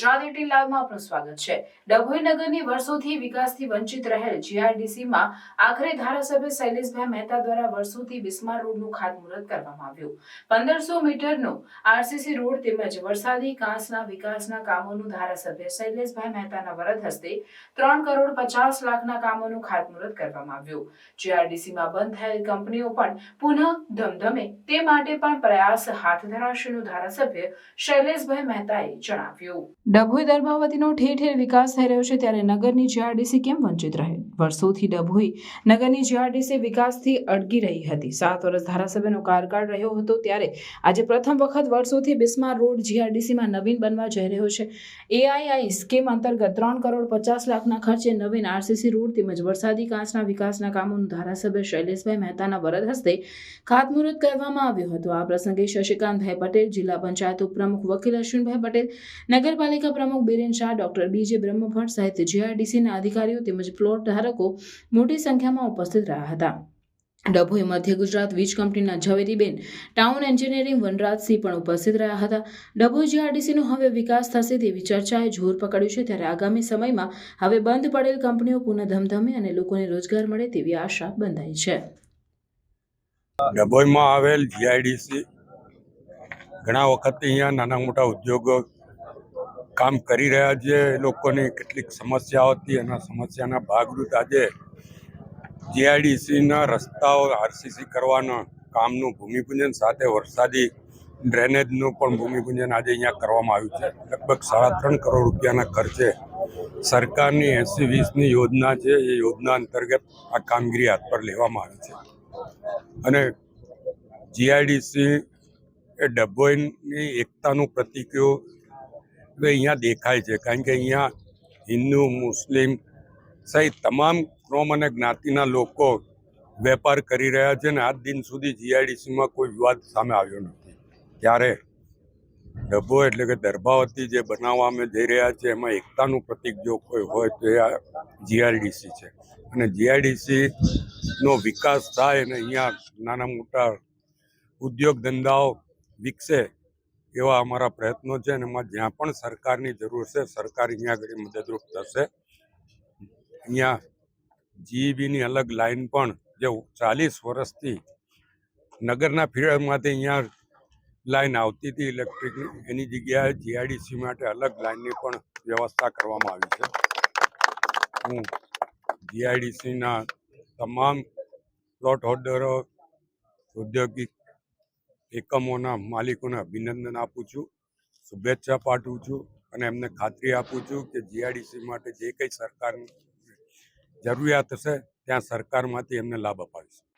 Gujarat at લાઈવમાં આપનું સ્વાગત છે. ડભોઈ નગરની વર્ષોથી વિકાસથી વંચિત રહેલ જીઆરડીસીમાં આખરે ધારાસભ્ય શૈલેષભાઈ મહેતા દ્વારા વર્ષોથી બિસ્માર રોડનું ખાતમુહૂર્ત કરવામાં આવ્યું. પંદરસો મીટરનો આરસીસી રોડ તેમજ વરસાદી કાંસના વિકાસના કામોનું ધારાસભ્ય શૈલેષભાઈ મહેતાના વરદ હસ્તે ત્રણ કરોડ પચાસ લાખના કામોનું ખાતમુહૂર્ત કરવામાં આવ્યું. જીઆરડીસીમાં બંધ થયેલ કંપનીઓ પણ પુનઃ ધમધમે તે માટે પણ પ્રયાસ હાથ ધરાશેનું ધારાસભ્ય શૈલેષભાઈ મહેતાએ જણાવ્યું. ડભોઈ દર્ભાવતીનો ઠેર ઠેર વિકાસ થઈ રહ્યો છે ત્યારે નગરની જીઆરડીસી કેમ વંચિત રહે? વર્ષોથી ડભોઈ નગરની જીઆરડીસી વિકાસથી અડગી રહી હતી. સાત વર્ષ ધારાસભ્યનો કારકાળ રહ્યો હતો ત્યારે આજે પ્રથમ વખત વર્ષોથી બિસ્માર રોડ જીઆરડીસીમાં નવીન બનવા જઈ રહ્યો છે. એઆઈઆઈ સ્કીમ અંતર્ગત ત્રણ કરોડ પચાસ લાખના ખર્ચે નવીન આરસીસી રોડ તેમજ વરસાદી કાંસના વિકાસના કામોનું ધારાસભ્ય શૈલેષભાઈ મહેતાના વરદ હસ્તે ખાતમુહૂર્ત કરવામાં આવ્યું હતું. આ પ્રસંગે શશિકાંતભાઈ પટેલ, જિલ્લા પંચાયત ઉપપ્રમુખ વકીલ અશ્વિનભાઈ પટેલ, નગરપાલિકા પ્રમુખ બિરેન શાહ, ડોક્ટર બીજે બ્રહ્મભટ્ટ સહિત જીઆરડીસીના અધિકારીઓ તેમજ પ્લોટ ધારકો મોટી સંખ્યામાં ઉપસ્થિત રહ્યા હતા. ડભોઈ મધ્ય ગુજરાત વીજ કંપનીના ઝવેરીબેન, ટાઉન એન્જિનિયરિંગ વનરાજસિંહ પણ ઉપસ્થિત રહ્યા હતા. ડભોઈ જીઆરડીસીનો હવે વિકાસ થશે તેવી ચર્ચાએ જોર પકડ્યું છે ત્યારે આગામી સમયમાં હવે બંધ પડેલ કંપનીઓ પુનઃ ધમધમે અને લોકોને રોજગાર મળે તેવી આશા બંધાઈ છે. ડભોઈમાં આવેલ જીઆઈડીસી ઘણા વખતથી અહીંયા નાના મોટા ઉદ્યોગો કામ કરી રહ્યા છે લોકોની કેટલીક સમસ્યાઓ હતી. એના સમસ્યાના ભાગરૂપ આજે જીઆઈડીસીના રસ્તાઓ આરસીસી કરવાના કામનું ભૂમિપૂજન સાથે વરસાદી ડ્રેનેજનું પણ ભૂમિપૂજન આજે અહીંયા કરવામાં આવ્યું છે. લગભગ સાડા ત્રણ કરોડ રૂપિયાના ખર્ચે સરકારની એસી વીસની યોજના છે, એ યોજના અંતર્ગત આ કામગીરી હાથ પર લેવામાં આવી છે. અને જીઆઈડીસી એ ડભોઈની એકતાનું પ્રતિકીઓ હવે અહીંયા દેખાય છે. કારણ કે અહીંયા હિન્દુ, મુસ્લિમ સહિત તમામ ક્રોમ અને જ્ઞાતિના લોકો વેપાર કરી રહ્યા છે અને આજ દિન સુધી જીઆઈડીસીમાં કોઈ વિવાદ સામે આવ્યો નથી. ત્યારે ડબ્બો એટલે કે દર્ભાવતી જે બનાવવા અમે જઈ રહ્યા છે એમાં એકતાનું પ્રતિક જો કોઈ હોય તો એ આ જીઆરડીસી છે. અને જીઆઈડીસીનો વિકાસ થાય અને અહીંયા નાના મોટા ઉદ્યોગ ધંધાઓ વિકસે એવા અમારા પ્રયત્નો છે અને એમાં જ્યાં પણ સરકારની જરૂર છે, સરકાર અહીંયા આગળ મદદરૂપ થશે. અહીંયા જીઈબીની અલગ લાઈન પણ જે ચાલીસ વર્ષથી નગરના ફીડરમાંથી અહીંયા લાઈન આવતી હતી ઇલેક્ટ્રિકની એની જગ્યાએ જીઆઈડીસી માટે અલગ લાઇનની પણ વ્યવસ્થા કરવામાં આવી છે. હું જીઆઈડીસીના તમામ પ્લોટ હોલ્ડરો, ઔદ્યોગિક એકમોના માલિકોને અભિનંદન આપું છું, શુભેચ્છા પાઠવું છું અને એમને ખાતરી આપું છું કે જીઆઈડીસી માટે જે કંઈ સરકારની જરૂરિયાત હશે, ત્યાં સરકારમાંથી એમને લાભ અપાવીશું.